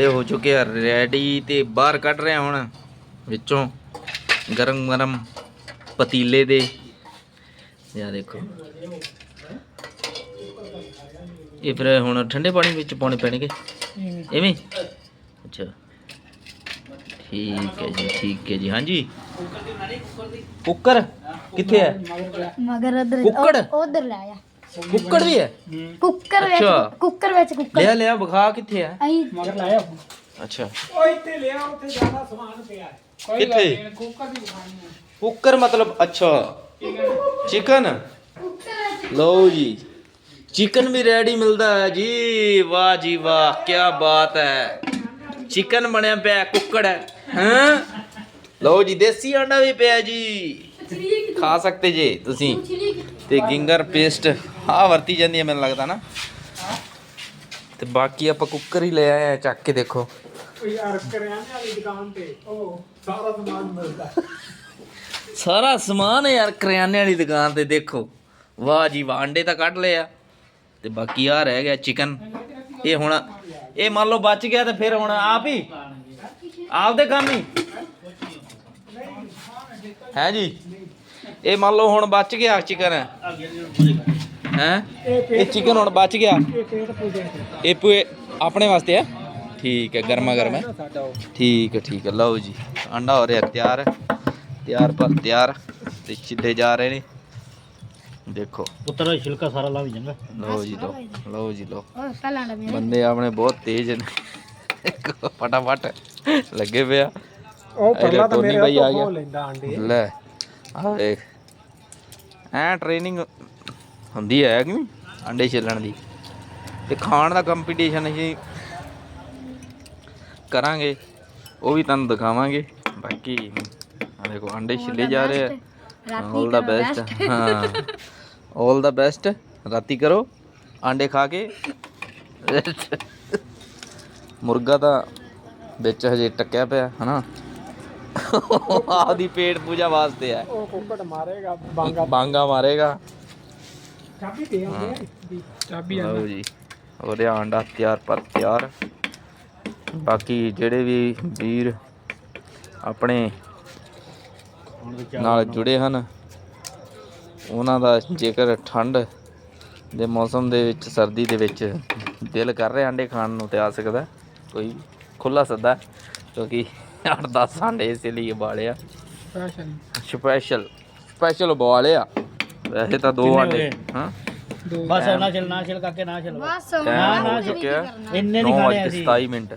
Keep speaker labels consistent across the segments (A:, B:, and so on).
A: ਇਹ ਹੋ ਚੁੱਕੇ ਆ ਰੈਡੀ ਤੇ ਬਾਹਰ ਕੱਢ ਰਹੇ ਹੁਣ ਵਿੱਚੋਂ ਗਰਮ ਗਰਮ ਪਤੀਲੇ ਦੇ। ਯਾ ਦੇਖੋ। ਇਹ ਫਿਰ ਹੁਣ ਠੰਡੇ ਪਾਣੀ ਵਿੱਚ ਪਾਉਣੇ ਪੈਣਗੇ। ਐਵੇਂ ਅੱਛਾ। ਠੀਕ ਹੈ ਜੀ ਠੀਕ ਹੈ ਜੀ। ਹਾਂਜੀ। ਕੁੱਕਰ ਕਿੱਥੇ ਹੈ?
B: ਮਗਰ ਉਧਰ
A: ਕੁੱਕੜ?
B: ਉਧਰ ਲੈ ਆ।
A: ਕੁੱਕੜ ਵੀ ਹੈ?
B: ਕੁੱਕਰ ਵਿੱਚ
A: ਅੱਛਾ।
B: ਕੁੱਕਰ ਵਿੱਚ ਕੁੱਕਰ
A: ਲਿਆ ਲਿਆ ਵਿਖਾ ਕਿੱਥੇ ਹੈ
B: ਅਹੀਂ
A: ਅੱਛਾ।
C: ਉਹ ਇੱਥੇ ਲਿਆ ਉੱਥੇ ਜ਼ਿਆਦਾ ਸਮਾਨ ਪਿਆ ਹੈ।
A: ਕਿੱਥੇ?
C: ਕੁੱਕਰ ਦੀ ਦੁਕਾਨ ਹੈ।
A: ਕੁੱਕਰ ਮਤਲਬ ਅੱਛਾ। ਚਿਕਨ? ਲਓ ਜੀ। ਚਿਕਨ ਵੀ ਰੈਡੀ ਮਿਲਦਾ ਹੈ। ਜੀ ਵਾਹ ਜੀ ਵਾਹ। ਕੀ ਬਾਤ ਹੈ। ਚਿਕਨ ਬਣਿਆ ਪਿਆ ਕੁੱਕੜ ਹੈ। ਹਾਂ? ਲਓ ਜੀ ਦੇਸੀ ਆਂਡਾ ਵੀ ਪਿਆ ਜੀ। ਖਾ ਸਕਦੇ ਜੇ ਤੁਸੀਂ। ਤੇ ਗਿੰਗਰ ਪੇਸਟ। ਆ ਵਰਤੀ ਜਾਂਦੀ ਹੈ ਮੈਨੂੰ ਲੱਗਦਾ ਨਾ। ਤੇ ਬਾਕੀ ਆਪਾਂ ਕੁੱਕਰ ਹੀ ਲੈ ਆਏ ਆ ਚੱਕ ਕੇ ਦੇਖੋ।
C: ਯਾਰ ਕਰਿਆਨੇ ਵਾਲੀ ਦੁਕਾਨ ਤੇ। ਉਹ ਸਾਰਾ ਸਮਾਨ ਮਿਲਦਾ।
A: ਸਾਰਾ ਸਮਾਨ ਹੈ ਯਾਰ ਕਰਿਆਨੇ ਵਾਲੀ ਦੁਕਾਨ ਤੇ ਦੇਖੋ। ਵਾਹ ਜੀ ਵਾਹ ਅੰਡੇ ਤਾਂ ਕੱਢ ਲਏ ਆ। ਤੇ ਬਾਕੀ ਆ ਰਹਿ ਗਿਆ ਚਿਕਨ। ਇਹ ਹੁਣ ਇਹ ਮੰਨ ਲਓ ਬਚ ਗਿਆ ਤੇ ਫਿਰ ਹੁਣ ਆਪ ਹੀ। ਆਪਦੇ ਕੰਮ ਹੀ। ਹੈ ਜੀ ਇਹ ਮੰਨ ਲਓ ਹੁਣ ਬਚ ਗਿਆ ਚਿਕਨ। ਹੈ? ਇਹ ਚਿਕਨ ਹੁਣ ਬਚ ਗਿਆ।
C: ਇਹ
A: ਪੂਏ ਆਪਣੇ ਵਾਸਤੇ ਹੈ ਠੀਕ ਹੈ ਗਰਮਾ ਗਰਮ ਹੈ। ਠੀਕ ਹੈ ਠੀਕ ਹੈ। ਲਓ ਜੀ ਅੰਡਾ ਹੋ ਰਿਹਾ ਤਿਆਰ। ਤਿਆਰ ਪਰ ਤਿਆਰ। ਤੇ ਛਿੱਲੇ ਜਾ ਰਹੇ ਨੇ। ਦੇਖੋ।
D: ਪੁੱਤਰ ਛਿਲਕਾ ਸਾਰਾ ਲਾ ਵੀ ਜਾਂਗਾ
A: ਲਓ ਜੀ ਲਓ। ਲਓ ਜੀ ਲਓ।
B: ਪਹਿਲਾਂ
A: ਬੰਦੇ ਆਪਣੇ ਬਹੁਤ ਤੇਜ਼ ਨੇ। ਫਟਾਫਟ ਲੱਗੇ ਪਿਆ
C: ਉਹ ਪਰਲਾ ਤਾਂ ਮੇਰੇ। ਖੋਹ ਲੈਂਦਾ ਆਂਡੇ।
A: ਲੈ ਆ ਵੇਖ ਐ ਟ੍ਰੇਨਿੰਗ ਹੁੰਦੀ ਹੈ ਕਿ ਨਹੀਂ? ਅੰਡੇ ਛਿੱਲਣ ਦੀ। ਤੇ ਖਾਣ ਦਾ ਕੰਪੀਟੀਸ਼ਨ ਅਸੀਂ ਕਰਾਂਗੇ ਉਹ ਵੀ ਤੁਹਾਨੂੰ ਦਿਖਾਵਾਂਗੇ। ਬਾਕੀ ਆ ਦੇਖੋ ਅੰਡੇ ਛਿੱਲੇ ਜਾ ਰਹੇ ਆ। ਆਲ ਦਾ ਬੈਸਟ ਹਾਂ। ਆਲ ਦਾ ਬੈਸਟ ਰਾਤੀ ਕਰੋ। ਆਂਡੇ ਖਾ ਕੇ। ਮੁਰਗਾ ਤਾਂ ਵਿੱਚ ਹਜੇ ਟੱਕਿਆ ਪਿਆ ਹਨਾ? ਆਪਦੀ ਪੇਟ ਪੂਜਾ ਵਾਸਤੇ ਹੈ
C: ਉਹ ਕੁੱਕੜ ਮਾਰੇਗਾ ਬਾਂਗਾ
A: ਬਾਂਗਾ ਮਾਰੇਗਾ।
C: ਚਾਬੀ ਦੇ ਆਉਂਦੇ ਚਾਬੀ ਆ
A: ਲਓ ਜੀ ਉਹਦੇ ਆਂਡਾ ਤਿਆਰ ਪਰ ਤਿਆਰ। ਬਾਕੀ ਜਿਹੜੇ ਵੀ ਵੀਰ ਆਪਣੇ ਨਾਲ ਜੁੜੇ ਹਨ ਉਹਨਾਂ ਦਾ ਜੇਕਰ ਠੰਡ ਦੇ ਮੌਸਮ ਦੇ ਵਿੱਚ ਸਰਦੀ ਦੇ ਵਿੱਚ ਦਿਲ ਕਰ ਰਿਹਾ ਅੰਡੇ ਖਾਣ ਨੂੰ ਤੇ ਆ ਸਕਦਾ। ਕੋਈ ਖੁੱਲਾ ਸੱਦਾ ਕਿਉਂਕਿ 8-10 ਅੰਡੇ ਇਸੇ ਲਈ ਉਬਾਲੇ ਆ। ਸਪੈਸ਼ਲ ਸਪੈਸ਼ਲ ਉਬਾਲੇ ਆ। ਵੈਸੇ ਤਾਂ ਦੋ
D: ਹੋਏ?
A: ਹਾਂ।
D: ਬਸ ਨਾ ਚਲ ਨਾ ਚਲ ਕਾਕੇ ਨਾ ਚਲ।
B: ਬਸ
D: ਨਾ,
A: ਹੋ ਚੁੱਕਿਆ।
D: ਇੰਨੇ ਨਹੀਂ ਖਾਣੇ ਅਸੀਂ
A: 27 ਮਿੰਟ।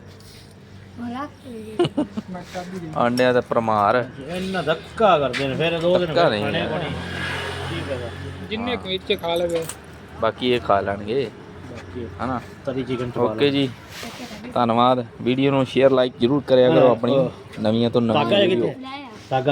A: ਆਂਡਿਆਂ ਦਾ ਪ੍ਰਮਾਰ।
D: ਇੰਨਾ ਧੱਕਾ ਕਰਦੇ ਨੇ ਫਿਰ ਦੋ ਦਿਨ ਖਾਣੇ ਹੈ
C: ਜਿੰਨੇ ਕੋਈ ਇੱਥੇ ਖਾ ਲਵੇ।
A: ਬਾਕੀ ਇਹ ਖਾ ਲੈਣਗੇ। ਹਨਾ?
D: ਤਰੀ ਚਿਕਨ
A: ਓਕੇ ਜੀ। ਧੰਨਵਾਦ। ਵੀਡੀਓ ਨੂੰ ਸ਼ੇਅਰ ਲਾਈਕ ਜਰੂਰ ਕਰਿਆ ਕਰੋ ਆਪਣੀ। ਨਵੀਆਂ ਤੋਂ ਨਵੀਆਂ ਵੀਡੀਓ।